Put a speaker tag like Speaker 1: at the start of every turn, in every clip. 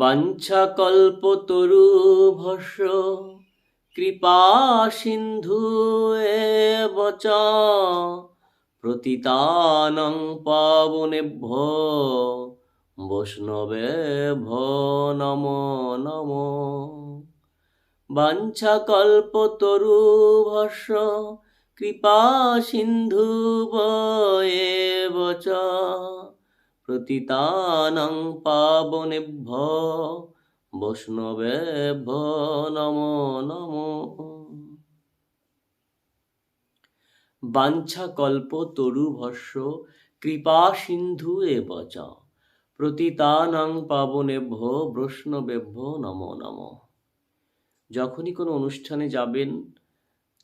Speaker 1: বাঞ্ছাকল্পতরু ভস্য কৃপা সিন্ধু এব চ প্রতিতানং পাবনেভ্য বৈষ্ণবেভ্য নম নম। বাঞ্ছাকল্পতরু ভস্য কৃপা সিন্ধু এব চ প্রতিতানং পাবনেভ্য বৈষ্ণবেভ্য নম নম বাঞ্ছাকল্প তরু ভস্য কৃপা সিন্ধু এব চ প্রতিতানং পাবনেভ্য বৈষ্ণবেভ্য নম নম। যখনই কোনো অনুষ্ঠানে যাবেন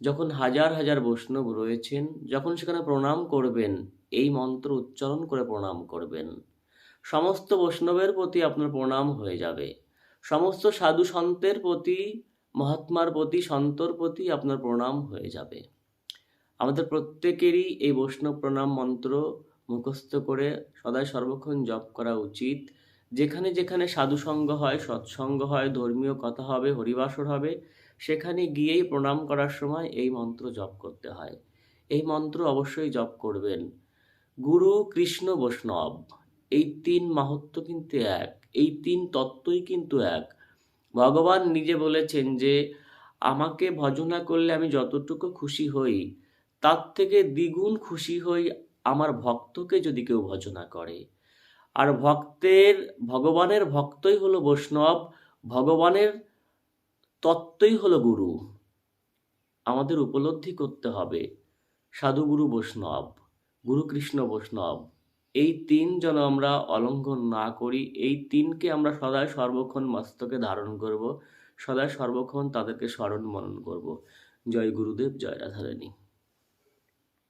Speaker 1: যখন হাজার হাজার বৈষ্ণব রয়েছেন, যখন সেখানে প্রণাম করবেন, এই মন্ত্র উচ্চারণ করে প্রণাম করবেন। সমস্ত বৈষ্ণবের প্রতি আপনার প্রণাম হয়ে যাবে। সমস্ত সাধু সন্তের প্রতি, মহাত্মার প্রতি, সন্তর প্রতি আপনার প্রণাম হয়ে যাবে। আমাদের প্রত্যেকেরই এই বৈষ্ণব প্রণাম মন্ত্র মুখস্থ করে সদায় সর্বক্ষণ জপ করা উচিত। যেখানে যেখানে সাধুসঙ্গ হয় সৎসঙ্গ হয়, ধর্মীয় কথা হবে, হরিবাসর হবে, সেখানে গিয়েই প্রণাম করার সময় এই মন্ত্র জপ করতে হয়। এই মন্ত্র অবশ্যই জপ করবেন। গুরু কৃষ্ণ বৈষ্ণব, এই তিন মাহাত্ম কিন্তু এক, এই তিন তত্ত্বই কিন্তু এক। ভগবান নিজে বলেছেন যে, আমাকে ভজনা করলে আমি যতটুকু খুশি হই, তার থেকে দ্বিগুণ খুশি হই আমার ভক্তকে যদি কেউ ভজনা করে। আর ভক্তের, ভগবানের ভক্তই হলো বৈষ্ণব, ভগবানের তত্ত্বই হলো গুরু। আমাদের উপলব্ধি করতে হবে, সাধুগুরু বৈষ্ণব, গুরু কৃষ্ণ বৈষ্ণব, এই তিন যেন আমরা অলঙ্ঘন না করি, এই তিনকে আমরা সদায় সর্বক্ষণ মস্তকে ধারণ করব সদায় সর্বক্ষণ তাদেরকে স্মরণ মনন করব। জয় গুরুদেব, জয় রাধারানী।